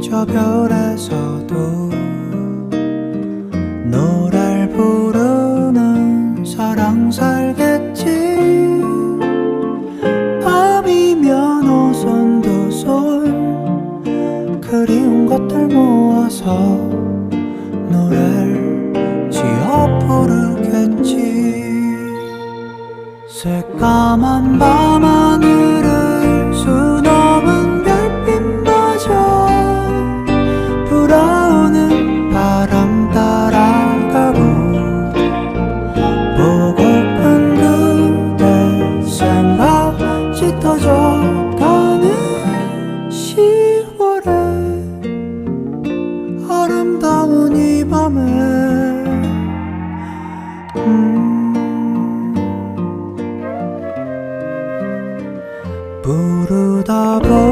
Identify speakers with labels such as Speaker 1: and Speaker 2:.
Speaker 1: 저 별에서도 노래를 부르는 사랑 살겠지? 밤이면 오손도손 그리운 것들 모아서 노래를 지어 부르겠지. 새까만 밤하늘을 수놓 흩어져 가는 10월에 아름다운 이 밤에. 음. 부르다 보